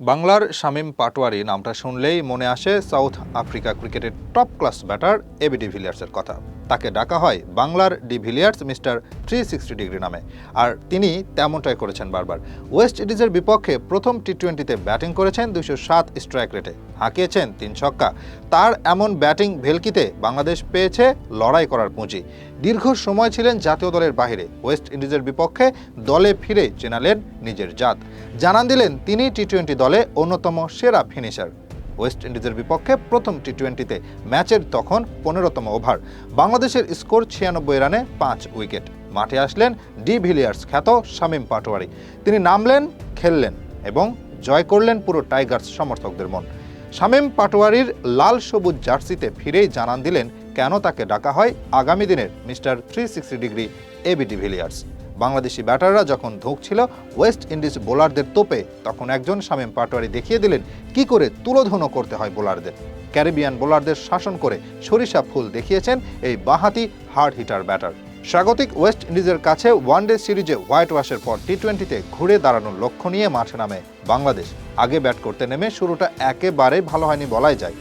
বাংলার শামীম পাটোয়ারি নামটা শুনলেই মনে আসে সাউথ আফ্রিকা ক্রিকেটের টপ ক্লাস ব্যাটার এবিডি ভিলিয়ার্সের কথা। তাকে ডাকা হয় বাংলার de Villiers mister three sixty degree নামে। আর তিনি তেমনটাই করেছেন বারবার। ওয়েস্ট ইন্ডিজের বিপক্ষে প্রথম টি টোয়েন্টিতে ব্যাটিং করেছেন দুশো সাত স্ট্রাইক রেটে। হাঁকিয়েছেন তিন ছক্কা। তার এমন ব্যাটিং ভেলকিতে বাংলাদেশ পেয়েছে লড়াই করার পুঁজি। দীর্ঘ সময় ছিলেন জাতীয় দলের বাইরে ওয়েস্ট ইন্ডিজের বিপক্ষে দলে ফিরে চেনালেন নিজের জাত। জানান দিলেন তিনি টি টোয়েন্টি দলে অন্যতম সেরা ফিনিশার। ওয়েস্ট ইন্ডিজের বিপক্ষে প্রথম টি টোয়েন্টিতে ম্যাচের তখন পনেরোতম ওভার। বাংলাদেশের স্কোর ছিয়ানব্বই রানে পাঁচ উইকেট। মাঠে আসলেন ডি ভিলিয়ার্স খ্যাত শামীম পাটোয়ারি। তিনি নামলেন, খেললেন এবং জয় করলেন পুরো টাইগার্স সমর্থকদের মন। শামীম পাটোয়ারির লাল সবুজ জার্সিতে ফিরেই জানান দিলেন, কেন তাকে ডাকা হয়? আগামী দিনের mister three sixty degree AB de Villiers Bangladeshi ব্যাটাররা যখন ধুঁকছিল ওয়েস্ট ইন্ডিজ বোলারদের তোপে তখন একজন শামীম পাটোয়ারি দেখিয়ে দিলেন কি করে তুলোধনো করতে হয় বোলারদের। ক্যারিবিয়ান বোলারদের শাসন করে সরিষা ফুল দেখিয়েছেন এই বাঁহাতি হার্ড হিটার ব্যাটার। স্বাগতিক ওয়েস্ট ইন্ডিজের কাছে ওয়ানডে সিরিজে হোয়াইট ওয়াশের পর টি টোয়েন্টিতে ঘুরে দাঁড়ানোর লক্ষ্য নিয়ে মাঠে নামে বাংলাদেশ। আগে ব্যাট করতে নেমে শুরুটা একেবারেই ভালো হয়নি বলাই যায়।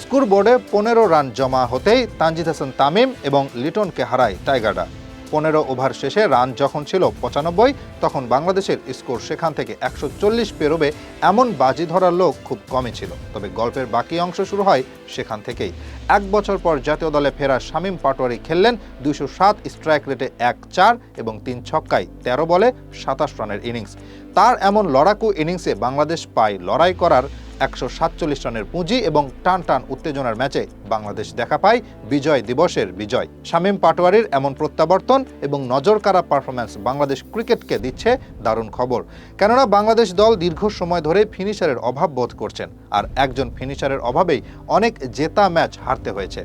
স্কোর বোর্ডে পনেরো রান জমা হতেই তানজিদ হাসান তামিম এবং লিটনকে হারায় টাইগাররা। পনেরো ওভার শেষে রান যখন ছিল পঁচানব্বই, তখন বাংলাদেশের স্কোর সেখান থেকে একশো চল্লিশ পেরোবে এমন বাজি ধরার লোক খুব কমই ছিল। তবে গল্পের বাকি অংশ শুরু হয় সেখান থেকেই। এক বছর পর জাতীয় দলে ফেরা শামীম পাটোয়ারি খেললেন দুশো সাত স্ট্রাইক রেটে এক চার এবং তিন ছক্কায় তেরো বলে সাতাশ রানের ইনিংস। তার এমন লড়াকু ইনিংসে বাংলাদেশ পায় লড়াই করার একশো সাতচল্লিশ রানের পুঁজি এবং টান টান উত্তেজনার ম্যাচে বাংলাদেশ দেখা পায় বিজয় দিবসের বিজয়। শামীম পাটোয়ারির এমন প্রত্যাবর্তন এবং নজরকাড়া পারফরম্যান্স বাংলাদেশ ক্রিকেটকে দিচ্ছে দারুণ খবর। কেননা বাংলাদেশ দল দীর্ঘ সময় ধরে ফিনিশারের অভাব বোধ করছেন আর একজন ফিনিশারের অভাবেই অনেক জেতা ম্যাচ হারতে হয়েছে।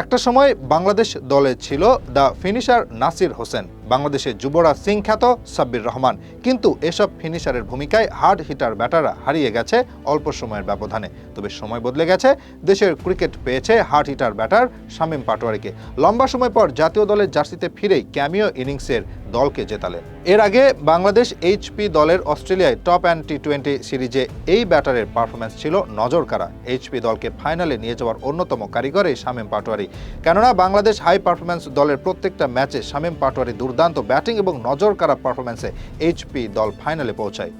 একটা সময় বাংলাদেশ দলে ছিল দ্য ফিনিশার নাসির হোসেন। বাংলাদেশের যুবরাজ সিং খ্যাত সাব্বির রহমান। কিন্তু এসব ফিনিশারের ভূমিকায় হার্ড হিটার ব্যাটাররা হারিয়ে গেছে অল্প সময়ের ব্যবধানে। তবে সময় বদলে গেছে, দেশের ক্রিকেট পেয়েছে হার্ড হিটার ব্যাটার শামীম পাটোয়ারিকে। লম্বা সময় পর জাতীয় দলের জার্সিতে ফিরেই ক্যামিও ইনিংসের দলকে জেতালেন এর আগে বাংলাদেশ এইচপি দলের অস্ট্রেলিয়ায় টপ অ্যান্ড টি টোয়েন্টি সিরিজে এই ব্যাটারের পারফরম্যান্স ছিল নজরকাড়া। এইচপি দলকে ফাইনালে নিয়ে যাওয়ার অন্যতম কারিগর এই শামীম পাটোয়ারি। কেননা বাংলাদেশ হাই পারফরম্যান্স দলের প্রত্যেকটা ম্যাচে শামীম পাটোয়ারি দুর্দান্ত ব্যাটিং এবং নজর কারা পারফরম্যান্সে এইচপি দল ফাইনালে পৌঁছায়।